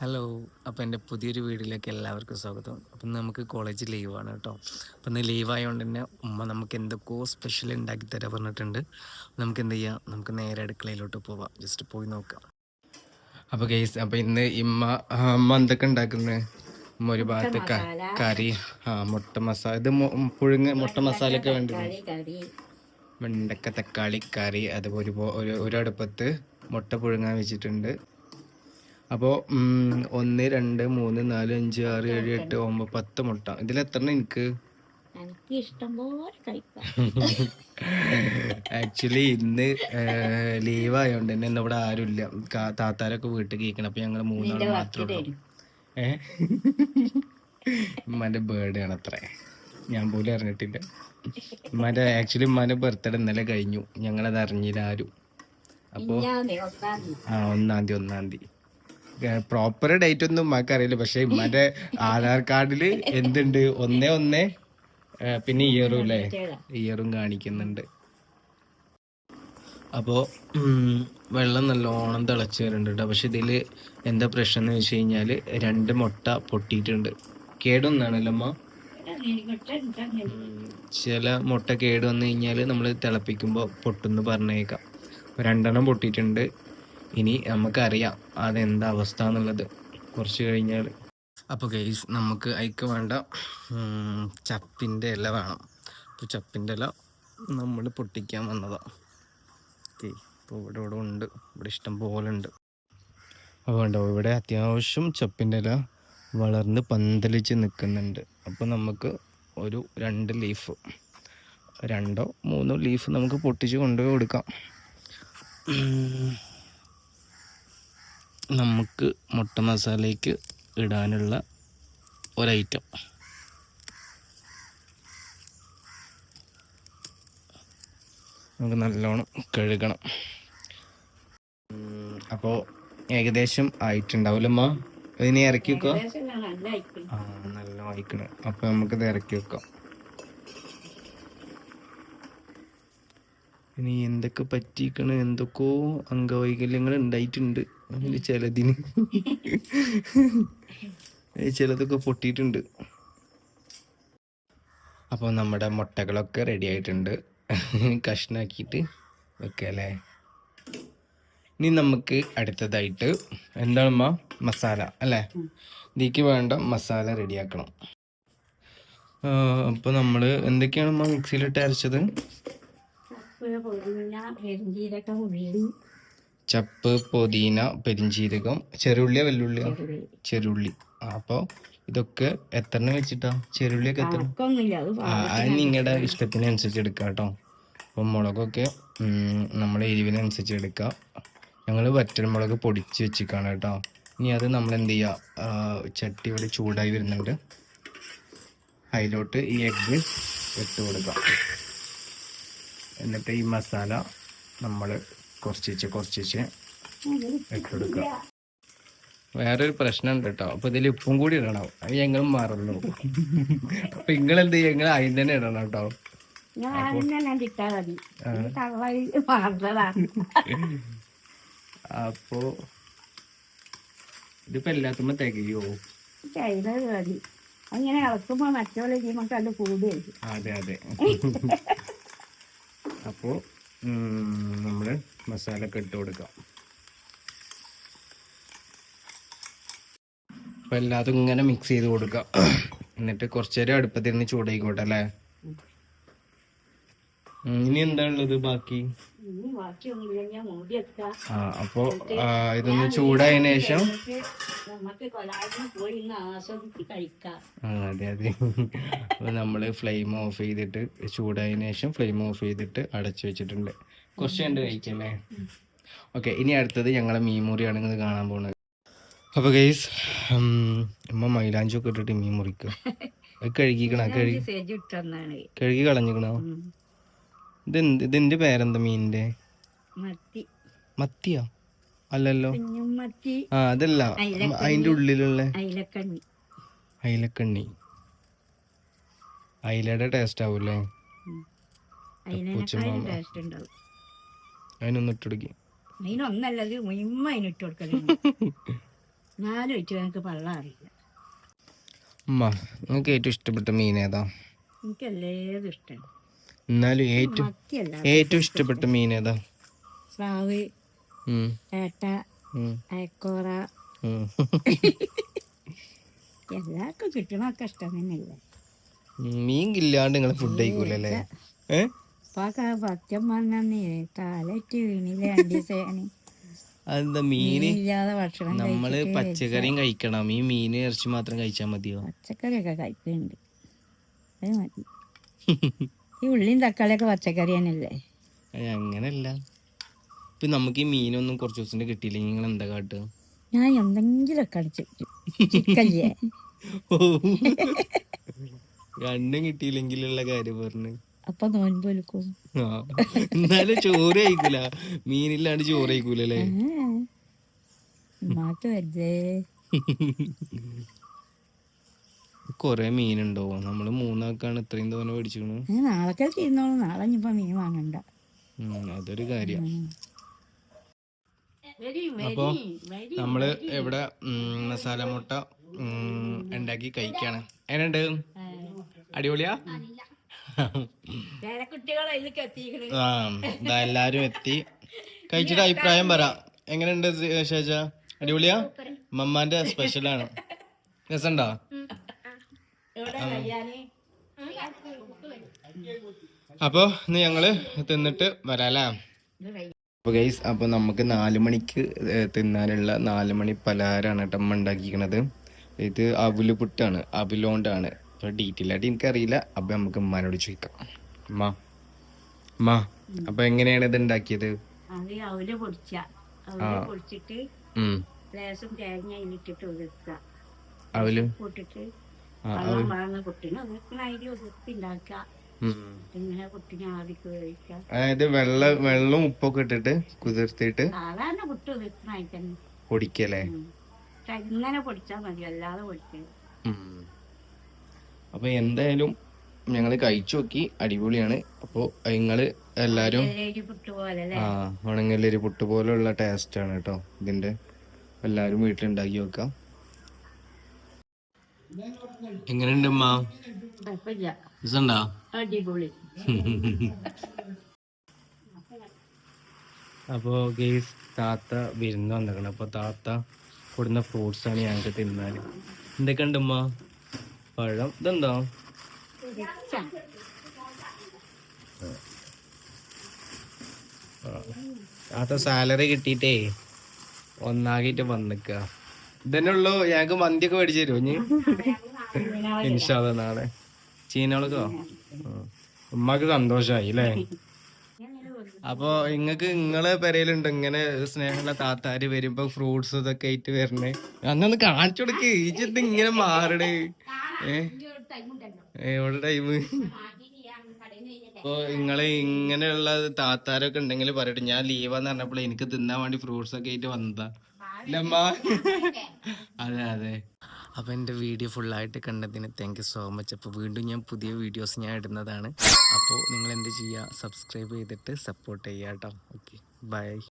Hello അപ്പോൾ എന്റെ പുതിയൊരു വീഡിയോയിലേക്ക് എല്ലാവർക്കും സ്വാഗതം. അപ്പം നമുക്ക് കോളേജ് ലീവാണ് കേട്ടോ. അപ്പം ഇന്ന് ലീവായതുകൊണ്ട് തന്നെ ഉമ്മ നമുക്ക് എന്തൊക്കെയോ സ്പെഷ്യൽ ഉണ്ടാക്കി തരാൻ പറഞ്ഞിട്ടുണ്ട്. നമുക്ക് എന്ത് ചെയ്യാം? നമുക്ക് നേരെ അടുക്കളയിലോട്ട് പോവാം. ജസ്റ്റ് പോയി നോക്കാം. അപ്പോൾ ഗെയ്സ് അപ്പോൾ ഇന്ന് ഇമ്മ അമ്മ എന്തൊക്കെ ഉണ്ടാക്കുന്നത് ഉമ്മ ഒരു ഭാഗത്ത് കറി ആ മുട്ട മസാല. ഇത് പുഴുങ്ങ മുട്ട മസാലയൊക്കെ വേണ്ടി കറി. വെണ്ടക്ക തക്കാളി കറി അതുപോലെ ഒരു ഒരു അടുപ്പത്ത് മുട്ട പുഴുങ്ങാൻ വെച്ചിട്ടുണ്ട്. അപ്പോൾ ഒന്ന് രണ്ട് മൂന്ന് നാല് അഞ്ച് ആറ് ഏഴ് എട്ട് ഒമ്പത് പത്ത് മുട്ട. ഇതിൽ എത്ര എനിക്ക് ആക്ച്വലി ഇന്ന് ലീവ് ആയതുകൊണ്ട് തന്നെ ഇന്ന് ഇവിടെ ആരുമില്ല. താത്താരൊക്കെ വീട്ടിൽ കേൾക്കണം അപ്പൊ ഞങ്ങൾ മൂന്നാൾ മാത്രമേ ഉള്ളൂ. ഉമ്മാന്റെ ബർത്ത്ഡേ ആണ് അത്ര. ഞാൻ പോലും അറിഞ്ഞിട്ടില്ല. ഉമ്മാന്റെ ആക്ച്വലി ഉമ്മാന്റെ ബർത്ത്ഡേ ഇന്നലെ കഴിഞ്ഞു. ഞങ്ങളത് അറിഞ്ഞില്ല ആരും. അപ്പോ ആ ഒന്നാം തീയതി ഒന്നാം തീയതി. പ്രോപ്പർ ഡേറ്റ് ഒന്നും ഉമ്മാക്ക് അറിയില്ല. പക്ഷെ ഉമ്മാന്റെ ആധാർ കാർഡിൽ എന്തുണ്ട്? ഒന്നേ ഒന്നേ. പിന്നെ ഇയറും അല്ലേ ഇയറും കാണിക്കുന്നുണ്ട്. അപ്പോ വെള്ളം നല്ലോണം തിളച്ച് വരുന്നുണ്ട് കേട്ടോ പക്ഷെ ഇതിൽ എന്താ പ്രശ്നം എന്ന് വെച്ച് കഴിഞ്ഞാൽ രണ്ട് മുട്ട പൊട്ടിയിട്ടുണ്ട്. കേടൊന്നാണല്ലോ അമ്മ? ചില മുട്ട കേട് വന്നു കഴിഞ്ഞാൽ നമ്മൾ തിളപ്പിക്കുമ്പോൾ പൊട്ടുന്ന് പറഞ്ഞേക്കാം. രണ്ടെണ്ണം പൊട്ടിയിട്ടുണ്ട്. ഇനി നമുക്കറിയാം അതെന്താ അവസ്ഥ എന്നുള്ളത്. കുറച്ച് കഴിഞ്ഞാൽ അപ്പോൾ ഗൈസ് നമുക്ക് അതിക്ക് വേണ്ട ചപ്പിന്റെ ഇല വേണം. അപ്പോൾ ചപ്പിന്റെ ഇല നമ്മൾ പൊട്ടിക്കാൻ വന്നതാണ് ഓക്കെ അപ്പോൾ ഇവിടെ ഇവിടെ ഉണ്ട്. ഇവിടെ ഇഷ്ടം പോലെ ഉണ്ട്. അപ്പോൾ ഉണ്ടോ ഇവിടെ അത്യാവശ്യം ചപ്പിന്റെ ഇല വളർന്ന് പന്തലിച്ച് നിൽക്കുന്നുണ്ട് അപ്പോൾ നമുക്ക് ഒരു രണ്ട് ലീഫ് രണ്ടോ മൂന്നോ ലീഫ് നമുക്ക് പൊട്ടിച്ച് കൊണ്ടുപോയി കൊടുക്കാം. നമുക്ക് മുട്ട മസാലയ്ക്ക് ഇടാനുള്ള ഒരൈറ്റം. നമുക്ക് നല്ലോണം കഴുകണം. അപ്പോൾ ഏകദേശം ആയിട്ടുണ്ടാവില്ലമ്മ ഇതിനെ ഇറക്കി വെക്കോ? ആ നല്ല വായിക്കണ് അപ്പൊ നമുക്കിത് ഇറക്കി വെക്കാം. ഇനി എന്തൊക്കെ പറ്റിക്കണ് എന്തൊക്കെയോ അംഗവൈകല്യങ്ങൾ ഉണ്ടായിട്ടുണ്ട്. അതിൽ ചിലതിന്. ചിലതൊക്കെ പൊട്ടിയിട്ടുണ്ട്. അപ്പോൾ നമ്മുടെ മുട്ടകളൊക്കെ റെഡി ആയിട്ടുണ്ട്. കഷ്ണാക്കിയിട്ട് വെക്കല്ലേ? ഇനി നമുക്ക് അടുത്തതായിട്ട് എന്താണമ്മ മസാല അല്ലേ? ഇതിക്ക് വേണ്ട മസാല റെഡിയാക്കണം അപ്പോൾ നമ്മൾ എന്തൊക്കെയാണ് മിക്സിയിലിട്ട് അരച്ചത്? പൊതിന പെരിഞ്ചീരക്കം ഉള്ളി. ചപ്പ് പൊതീന പെരിഞ്ചീരകം. ചെറുള്ളിയ വെല്ലുള്ളിയ? ചെറുള്ളി. അപ്പോൾ ഇതൊക്കെ എത്ര വെച്ചിട്ടാ? ചെറുള്ളിയൊക്കെ എത്ര? അത് നിങ്ങളുടെ ഇഷ്ടത്തിനനുസരിച്ച് എടുക്കുക കേട്ടോ. അപ്പം മുളകൊക്കെ നമ്മൾ എരിവിനനുസരിച്ച് എടുക്കുക ഞങ്ങൾ വറ്റൽമുളക് പൊടിച്ച് വെച്ചിക്കാണ് കേട്ടോ. ഇനി അത് നമ്മൾ എന്ത് ചെയ്യുക ചട്ടി ഇവിടെ ചൂടായി വരുന്നുണ്ട്. അതിലോട്ട് ഈ എഗ്ഗ് ഇട്ട് കൊടുക്കാം. എന്നിട്ട് ഈ മസാല നമ്മൾ കുറച്ചിച്ച് കുറച്ചിച്ച് ഇട്ടെടുക്കുക. വേറൊരു പ്രശ്നം ഉണ്ട് വേറൊരു പ്രശ്നമുണ്ട് കേട്ടോ. അപ്പൊ ഇതിൽ ഉപ്പും കൂടി ഇടണം. അത് ഞങ്ങൾ മറന്നു. അപ്പൊ നിങ്ങൾ എന്ത് ചെയ്യും? ഞങ്ങൾ അതിന് തന്നെ ഇടണം കേട്ടോ. അപ്പോ ഇതിപ്പോ എല്ലാത്തുമ്പോ തികയോ? അങ്ങനെ ഇളക്കുമ്പോ മറ്റുള്ള ചെയ്യുമ്പോൾ കണ്ട് കൂടുതൽ അതെ അതെ. അപ്പോ നമ്മൾ മസാല ഒക്കെ ഇട്ട് കൊടുക്കാം. അപ്പോൾ എല്ലാതും ഇങ്ങനെ മിക്സ് ചെയ്ത് കൊടുക്കാം. എന്നിട്ട് കുറച്ചേരം അടുപ്പത്തിരുന്ന് ചൂടായിക്കോട്ടെ അല്ലേ? ഇനി എന്താ ഉള്ളത് ബാക്കി? ആ അപ്പോ ഇതൊന്ന് ചൂടായതിനു ശേഷം? അതെ അതെ. അപ്പൊ നമ്മൾ ഫ്ലെയിം ഓഫ് ചെയ്തിട്ട് ചൂടായതിനു ശേഷം ഫ്ലെയിം ഓഫ് ചെയ്തിട്ട് അടച്ചു വെച്ചിട്ടുണ്ട്. കുറച്ച് കണ്ട് കഴിക്കല്ലേ? ഓക്കെ ഇനി അടുത്തത് ഞങ്ങളെ മീൻ മുറിയാണ് നിങ്ങൾ കാണാൻ പോണത്. അപ്പൊ ഗൈസ് അമ്മ മൈലാഞ്ചൊക്കെ ഇട്ടിട്ട് മീൻ മുറിക്കും. കഴുകിക്കണ? കഴുകി കഴുകി കളഞ്ഞിക്കണോ? ഇതെന്ത് ഇതിന്റെ പേരെന്താ മീനിന്റെ? മത്തി. മത്തിയോ? അല്ലല്ലോ. ആ അതല്ല. അതിന്റെ ഉള്ളിലുള്ള? അയിലക്കണ്ണി. അയിലയുടെ ടേസ്റ്റ് ആവൂല്ലേ? അതിനൊന്ന് അതിനൊന്നല്ലത് അതിനിട്ട് നാലും പള്ളം അറിയില്ല. ഉമ്മ നിങ്ങൾക്ക് ഏറ്റവും ഇഷ്ടപ്പെട്ട മീൻ ഏതാ? എനിക്ക് എല്ലാതും ഇഷ്ടമാണ് എന്നാലും ഏറ്റവും ഏറ്റവും ഇഷ്ടപ്പെട്ട മീൻ ഏതാ? സ്രാവ് ഏട്ട അയക്കോറ. എല്ലാവർക്കും കിട്ടണമൊക്കെ ഇഷ്ടം തന്നെയല്ലേ? മീൻ ഇല്ലാണ്ട് നിങ്ങൾ ഫുഡ് കഴിക്കൂലല്ലേ സത്യം പറഞ്ഞേ കാലറ്റ് വീണില്ല അതെന്താ മീന്? നമ്മൾ പച്ചക്കറിയും കഴിക്കണം. ഈ മീന് ഇറച്ചി മാത്രം കഴിച്ചാൽ മതിയോ? പച്ചക്കറിയൊക്കെ കഴിക്കുന്നുണ്ട് അത് മതി. ഈ ഉള്ളിയും തക്കാളിയൊക്കെ പച്ചക്കറി തന്നെയല്ലേ? അങ്ങനല്ല. ഇപ്പൊ നമുക്ക് ഈ മീനൊന്നും കുറച്ച് ദിവസം കിട്ടിയില്ലെങ്കിൽ നിങ്ങൾ എന്താ കാട്ടുക ഞാൻ എന്തെങ്കിലുമൊക്കെ ചിക്കല്ലേ രണ്ടും കിട്ടിയില്ലെങ്കിലുള്ള കാര്യം പറഞ്ഞു. അപ്പൊ നോൻപ് വിളിക്കും ആ. എന്നാലും ചോറ് കഴിക്കൂല. മീനില്ലാണ്ട് ചോറ് കഴിക്കൂലല്ലേ? മാറ്റ കൊറേ മീനുണ്ടോ നമ്മൾ മൂന്നാക്കാണ് ഇത്രയും തോനെ ഞാൻ നാളെ ചെയ്യുന്നോളൂ നാളെ ഇനിയിപ്പോ മീൻ വാങ്ങണ്ട. അതൊരു കാര്യം. അപ്പൊ നമ്മൾ ഇവിടെ മസാല മുട്ട ഉണ്ടാക്കി കഴിക്കാണ്. എങ്ങനെയുണ്ട്? അടിപൊളിയാ? ആ ഇതാ എല്ലാരും എത്തി. കഴിച്ചിട്ട് അഭിപ്രായം പറ. എങ്ങനെയുണ്ട് ശേഷ? അടിപൊളിയാ? മമ്മാന്റെ സ്പെഷ്യലാണ് രസണ്ടോ അപ്പൊ ഇന്ന് ഞങ്ങൾ തിന്നിട്ട് വരാല്ലേ? അപ്പോൾ അപ്പൊ ഗൈസ് അപ്പൊ നമുക്ക് നാല് മണിക്ക് തിന്നാനുള്ള നാല് മണി പലഹാരമാണ് കേട്ടോ അമ്മ ഉണ്ടാക്കിക്കണത്. ഇത് അവിൽ പുട്ടാണ് അവിലോണ്ടാണ്. അപ്പൊ ഡീറ്റെയിൽ ആയിട്ട് എനിക്കറിയില്ല. അപ്പൊ നമുക്ക് ഉമ്മാനോട് ചോദിക്കാം. അമ്മ അമ്മ അപ്പൊ എങ്ങനെയാണ് ഇത് ഉണ്ടാക്കിയത്? അവിൽ അവൽ പൊടിച്ച. അവൽ പൊടിച്ചിട്ട് ഉം. ലേശം തേങ്ങ അതിലിട്ടിട്ട് ഒതുക്കുക അവൽ? കൂട്ടിട്ട് ആ, വെള്ളം വാങ്ങുന്ന കുട്ടിനെ ഒതുക്കണ അതിൽ ഒതുക്കി ഉണ്ടാക്കുക ഉം. ഇങ്ങനെ കുട്ടിനെ ആവിക്ക് വേവിക്കുക അതായത് വെള്ള വെള്ളം ഉപ്പൊക്കെ ഇട്ടിട്ട് കുതിർത്തിട്ട് സാധാരണ കുട്ടി ഒതുക്കണായി തന്നെ പൊടിക്കല്ലേ? ഇങ്ങനെ പൊടിച്ചാൽ മതി അല്ലാതെ പൊടിക്കരുത്. അപ്പൊ എന്തായാലും ഞങ്ങൾ കഴിച്ചു നോക്കി അടിപൊളിയാണ്. അപ്പൊ നിങ്ങൾ എല്ലാരും ആ ഉണങ്ങല്ലരി പുട്ട് പോലെയുള്ള ടേസ്റ്റ് ആണ് കേട്ടോ ഇതിന്റെ. എല്ലാരും വീട്ടിലുണ്ടാക്കി വെക്കാം എങ്ങനെയുണ്ട് ഉമ്മ? രസമുണ്ടോ? അടിപൊളി. അപ്പോ ഗെയ്സ് താത്ത വിരുന്ന് വന്നിരിക്കണം. അപ്പൊ താത്ത കൊടുന്ന ഫ്രൂട്ട്സ് ആണ് ഞങ്ങൾക്ക് തിന്നാൽ എന്തൊക്കെ ഉണ്ട് ഉമ്മ? പഴം? ഇതെന്താ? താത്ത സാലറി കിട്ടിയിട്ടേ ഒന്നാകിട്ട് വന്നിക്ക. ഇതന്നെ ഉള്ളു ഞങ്ങക്ക് മന്തിയൊക്കെ മേടിച്ചു തരുമോ ഇനി? ഇൻഷാല്ല നാളെ ചീനകളൊക്കെ ഉമ്മക്ക് സന്തോഷായി അല്ലേ അപ്പൊ ഇങ്ങക്ക് ഇങ്ങളെ പെരയിലുണ്ട് ഇങ്ങനെ സ്നേഹമുള്ള താത്താര് വരുമ്പോ ഫ്രൂട്ട്സ് ഇതൊക്കെ ആയിട്ട് വരണേ? അന്നൊന്ന് കാണിച്ചു കൊടുക്ക്. ഈജിത്ത് ഇങ്ങനെ മാറണേ. ഏ എവിടെ ടൈം അപ്പൊ ഇങ്ങൾ ഇങ്ങനെയുള്ള താത്താരൊക്കെ ഉണ്ടെങ്കിൽ പറയട്ടെ. ഞാൻ ലീവാന്ന് പറഞ്ഞപ്പോൾ എനിക്ക് തിന്നാൻ വേണ്ടി ഫ്രൂട്ട്സ് ഒക്കെ ആയിട്ട് വന്നതാ. അതെ അതെ. അപ്പോൾ എന്റെ വീഡിയോ ഫുള്ളായിട്ട് കണ്ടതിന് താങ്ക് യു സോ മച്ച് അപ്പോൾ വീണ്ടും ഞാൻ പുതിയ വീഡിയോസ് ഞാൻ ഇടുന്നതാണ്. അപ്പോൾ നിങ്ങൾ എന്ത് ചെയ്യുക സബ്സ്ക്രൈബ് ചെയ്തിട്ട് സപ്പോർട്ട് ചെയ്യുക കേട്ടോ ഓക്കെ ബൈ